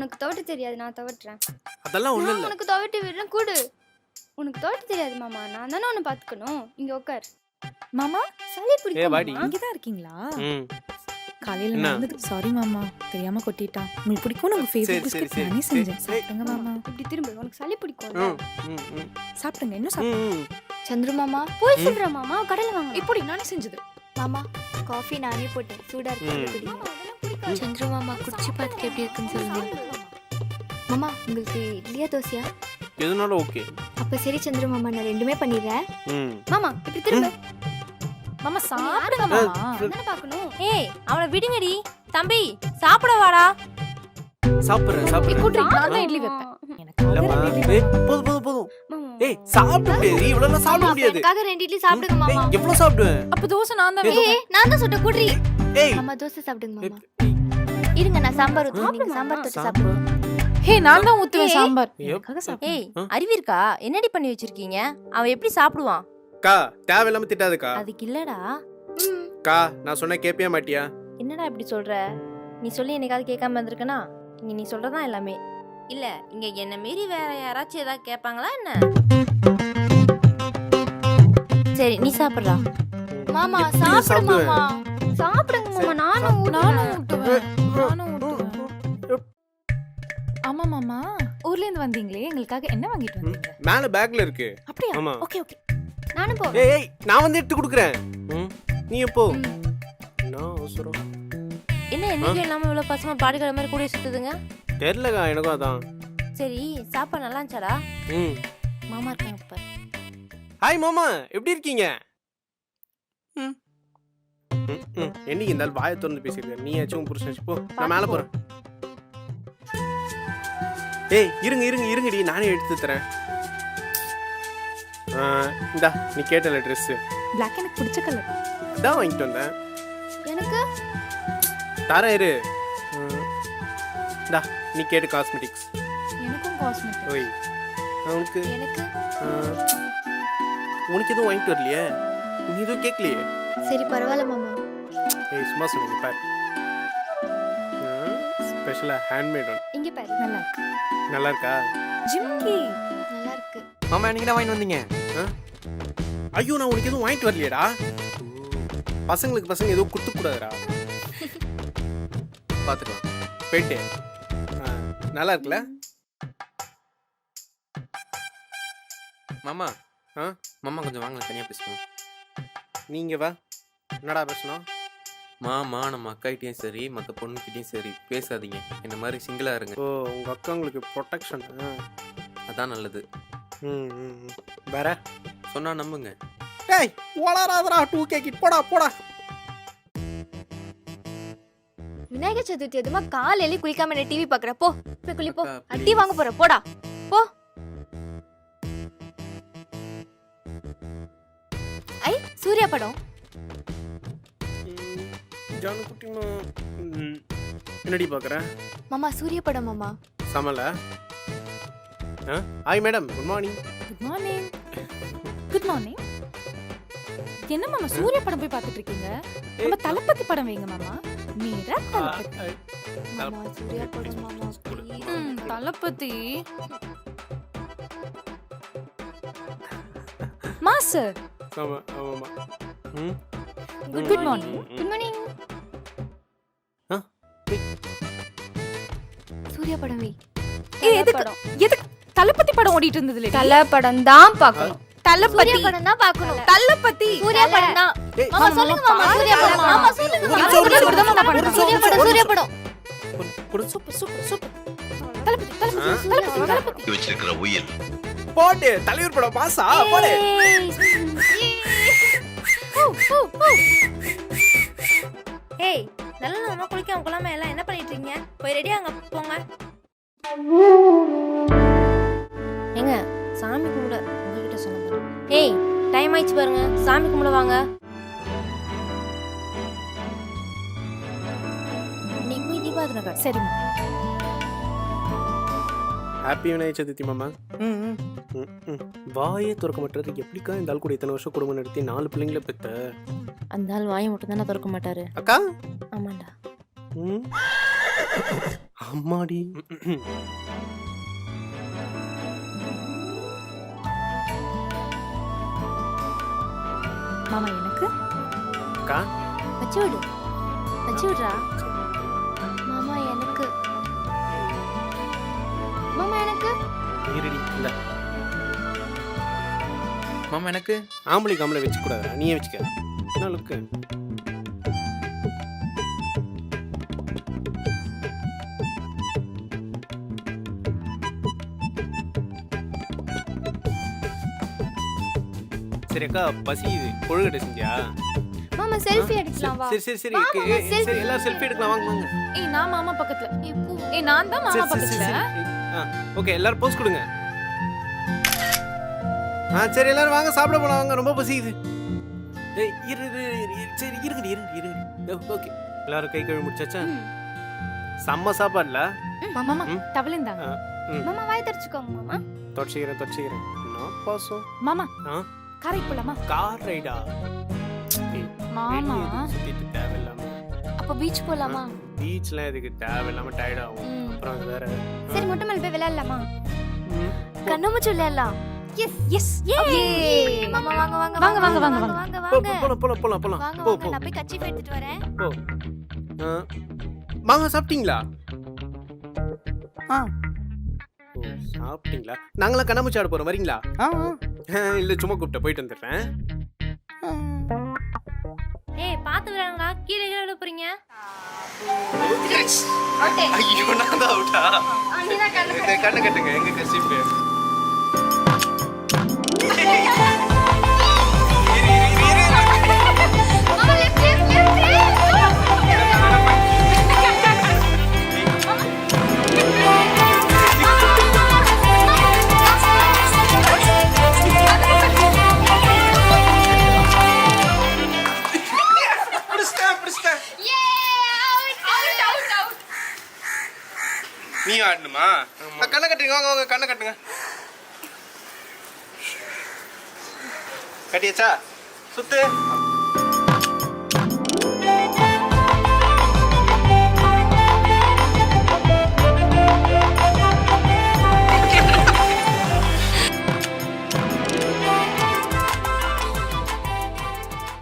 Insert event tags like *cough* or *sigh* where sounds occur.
உனக்கு துவட்ட தெரியாது நான் துவட்டுறேன். அதெல்லாம் ஒண்ணும் நான் இல்ல. உனக்கு துவட்டி விடுறேன் கூடு. உனக்கு துவட்ட தெரியாது மாமா. நான் தானே உன்னை பாத்துக்கணும் இங்க உட்கார் மாமா சளி ஏ வாடி. பிடிக்கும் இங்கதான் இருக்கீங்களா? ம். காலையில என்ன? நடந்துட்டு சாரி மாமா. தெரியாம கொட்டிட்டான். உங்களுக்கு பிடிக்கும் உங்க ஃபேவரட் சரி, பிஸ்கட் சரி, நானே சரி. செஞ்சேன். சரி. சாப்பிடுங்க மாமா. இப்படி திரும்ப. உனக்கு சளி பிடிக்கும் ம் ம் ம். சாப்பிடுங்க. இன்னும் சாப்பிடுங்க? ம், ம். சந்துரு மாமா போய். சொல்ற மாமா. கடையில வாங்க இப்படி நானே செஞ்சது. மாமா காஃபி நானே போட்டேன். சூடா ம். இருக்கு மாமா குடிச்சு பார்த்துட்டு எப்படி இருக்குன்னு சொல்லுங்க மாமா உங்களுக்கு இட்லியா தோசையா? எதுனாலும் ஓகே. அப்ப சரி சந்துரு மாமா நான் ரெண்டுமே பண்ணிடுறேன். ம். மாமா இப்படி திரும்ப. மாமா சாப்பிடுங்க மாமா. தானே பாக்கணும் ஏய் அவனை விடுங்கடி. தம்பி சாப்பிட வாடா. சாப்பிடுறேன் சாப்பிடுறேன். கூட்டு நான் தான் இட்லி வைப்பேன். எனக்கு போதும். ஏய் சாப்பிட முடியாது. இவ்வளவு சாப்பிட முடியாது. எனக்காக ரெண்டு இட்லி சாப்பிடுங்க மாமா. எவ்வளவு சாப்பிடுவேன்? அப்ப தோசை நான் தான் ஏய், நான் தான் சுட்ட குட்ரி ஏய். மாமா தோசை சாப்பிடுங்க மாமா. இருங்க நான் சாம்பார் ஊத்துறேன். நீங்க சாம்பார் தொட்டு சாப்பிடுங்க. ஹே நான் தான் ஊத்துவேன். சாம்பார். எனக்காக சாப்பிடுங்க ஏய்? அறிவு இருக்கா? என்னடி பண்ணி வச்சிருக்கீங்க? அவன் எப்படி சாப்பிடுவான்? கா தேவையில்லாம திட்டாதுக்கா. அதுக்கு இல்லடா. ம். கா நான் சொன்ன கேப்பியா மாட்டியா? என்னடா இப்படி சொல்ற? நீ சொல்லி என்னைக்காவது கேட்காம இருந்திருக்கனா? நீ சொல்றதான் எல்லாமே. இல்ல இங்க என்ன மீறி வேற யாராச்சும் ஏதாவது கேட்பாங்களா என்ன சரி நீ சாப்பிடுறா மாமா சாப்பிடு? மாமா சாப்பிடுங்க மாமா நானும் நானும் ஊட்டுவேன் ஊட்டுவேன் நானும் ஊட்டுவேன் ஆமா மாமா ஊர்ல இருந்து வந்தீங்களே எங்களுக்காக என்ன வாங்கிட்டு வந்தீங்க மேல பேக்ல இருக்கு அப்படியா ஆமா. ஓகே ஓகே நானும் போவேன் ஏய் நான் வந்து எடுத்து கொடுக்குறேன் நீ எப்போ என்ன அவசரம் என்ன என்னைக்கும் இல்லாம இவ்வளவு பசங்க பாடுகிற மாதிரி கூட சுத்துதுங்க தெரியலக்கா எனக்கும் அதான். சரி சாப்பாடு நல்லா இருந்துச்சாடா? ம். மாமா இருக்காங்க பாரு. ஹாய் மாமா. எப்படி இருக்கீங்க? ம். ம், ம். என்னைக்கு இந்த வாயை திறந்து பேசியிருக்க நீ ஆச்சும் புருஷன். போ. நான் மேலே போறேன். ஏய் இருங்க இருங்க இருங்கடி. நானே எடுத்து தரேன். இந்தா நீ கேட்டல ட்ரெஸ் பிளாக் எனக்கு பிடிச்ச கலர் இதான் வாங்கிட்டு வந்தேன். எனக்கு? தரேன் இரு. ம். இந்தா. நீ கேட்டு காஸ்மெட்டிக்ஸ் எனக்கும் காஸ்மெட்டிக் ஓய் உனக்கு எனக்கு? உனக்கு எதுவும் வாங்கிட்டு வரலையே? நீ எதுவும் கேட்கலையே? சரி பரவாயில்ல மாமா. ஏய் சும்மா சொன்னீங்க பாரு. ஸ்பெஷலாக ஹேண்ட்மேட் ஒன் இங்க பாரு. நல்லா இருக்கு நல்லா இருக்கா ஜிம்கி. நல்லா இருக்கு மாமா நீங்க தான் வாங்கிட்டு வந்தீங்க. ஐயோ நான் உனக்கு எதுவும் வாங்கிட்டு வரலையேடா. பசங்களுக்கு பசங்க எதுவும் கொடுத்து கூடாதுடா *laughs* பாத்துக்கலாம். போயிட்டு நல்லா இருக்குல்ல? மாமா ஆ? மாமா கொஞ்சம் வாங்க தனியா பேசுவோம். நீங்க வா. என்னடா பேசணும்? மாமா நம்ம அக்காகிட்டயும் சரி மற்ற பொண்ணுகிட்டயும் சரி பேசாதீங்க. இந்த மாதிரி சிங்கிளா இருங்க. ஓ உங்க அக்கா உங்களுக்கு ப்ரொடெக்ஷன் அதான் நல்லது. ம் ம். வேற? சொன்னா நம்புங்க. ஏய் வளராதடா டூ கே கிட் போடா போடா. விநாயகர் சதுர்த்தி அதுமா காலையில குளிக்காம என்ன டிவி பாக்குற போ போய் குளி போ. அக்கா, அடி please. வாங்க போற போடா. போ. ஐ சூர்யா படம். ஜானு குட்டிமா ம், என்னடி பார்க்குறேன்? மாமா சூர்யா படம் மாமா. சமல? Hi madam good morning good morning good morning என்ன மாமா சூர்யா படம் போய் பார்த்துட்டு இருக்கீங்க? நம்ம தளபதி படம் வைங்க மாமா. ம் good morning good morning Surya. படம் வை. ஏய் எதுக்கு எதுக்கு தளபதி படம் ஓடிட்டு இருந்தது? தலை படம் தான் பார்க்கணும். சூர்யா படம் தான் பார்க்கணும். தளபதி சூர்யா படம் தான் மாமா சொல்லுங்க மாமா சூர்யா படம் மாமா. சொல்லுங்க ஒரு மாமா. நிமிஷம், ஒரு சூர்யா நிமிஷம், படம் ஒரு நிமிஷம், சூர்யா படம் ஒரு சூர்யா நிமிஷம். படம் ஒரு- super super super Thalapathy Thalapathy ஆ? தளபதி தளபதி வச்சிருக்கிற உயில். போடு தலைவர் படம் பாசா போடு. ஏய். நல்ல நம்ம குளிக்காம குழாம எல்லாம் என்ன பண்ணிட்டு இருக்கீங்க போய் ரெடி அங்க போங்க. ஏங்க சாமி ஏய் டைம் ஆயிடுச்சு பாருங்க. சாமி கும்பிட வாங்க. நீ போய் தீபாவளி கடை சரி ஹாப்பி விநாயகர் சதுர்த்தி மாமா. வாயே திறக்க மாட்டாரு எப்படிக்கா இந்த ஆள் கூட இத்தனை வருஷம் குடும்பம் நடத்தி நாலு பிள்ளைங்கள பெத்த? அந்த ஆள் வாயை மட்டும் தானே திறக்க மாட்டாரு. அக்கா. ஆமாண்டா. ம். அம்மாடி. மாமா எனக்கு அக்கா வச்சு விடு வச்சு விடுறா மாமா எனக்கு மாமா எனக்கு இருடி இந்த. மாமா எனக்கு ஆம்பளை காம்பளை வச்சுக்க கூடாதுடா நீயே வச்சுக்க. என்ன லுக்கு சரி அக்கா பசியுது கொழுக்கட்டை செஞ்சியா? மாமா செல்ஃபி எடுக்கலாம் வா. சரி சரி சரி வா, மாமா, சரி. எல்லாரும் செல்ஃபி எடுக்கலாம் வாங்க வாங்க. ஏய் நான் மாமா பக்கத்துல. இப்போ ஏய் நான் தான் மாமா சரி சரி சரி பக்கத்துல. சரி ஆ ஓகே எல்லாரும் போஸ்ட் கொடுங்க. ஆ சரி எல்லாரும் வாங்க சாப்பிட போலாம் வாங்க ரொம்ப பசிக்குது. ஏய் இரு இரு இரு, இரு, சரி இருங்கடி இருங்கடி இருங்கடி ஓகே. எல்லாரும் கை கழுவி முடிச்சாச்சா? ம். செம்ம சாப்பாடுல? மாமா ம். டவல் இந்தாங்க மாமா வாய் தடிச்சுக்கோங்க மாமா. தொடச்சிக்கிறேன் தொடச்சிக்கிறேன் என்ன பாசம்? மாமா ஆ? கரை போலாமா கார் ரைடா? மாமா. சுத்திட்டு தேவையில்லாம. அப்போ பீச் போலாமா? பீச்லாம் எதுக்கு? தேவையில்லாம டயர்ட் ஆகும். அப்புறம் அது வேற. சரி மொட்டை மேல போய் விளையாடலாமா. கண்ணாமூச்சி விளையாடலாம். எஸ் எஸ் மாமா வாங்க வாங்க வாங்க, வாங்க, வாங்க, வாங்க வாங்க. போலாம் போலாம் போலாம் போலாம். வாங்க போ போ. நான் போய் கச்சிஃப் எடுத்துட்டு வரேன். போ. சாப்பிட்டீங்களா? ஆ. ஓ சாப்பிட்டீங்களா? நாங்களாம் கண்ணாமூச்சி ஆட போறோம் வரீங்களா? ஆ. *laughs* இல்ல சும்மா கூப்பிட்ட போயிட்டு வந்துடுறேன். ஏய் பார்த்து விளையாடுங்கடா கீழே கீழே விட போறீங்க. ஐயோ நான் தான் அவுட்டா கண்ணு கட்டுங்க எங்க கசிப்பு? *laughs* நீ ஆடணுமா? கண்ணை கட்டுங்க வாங்க வாங்க கண்ணை கட்டுங்க. கட்டியாச்சா? சுத்து.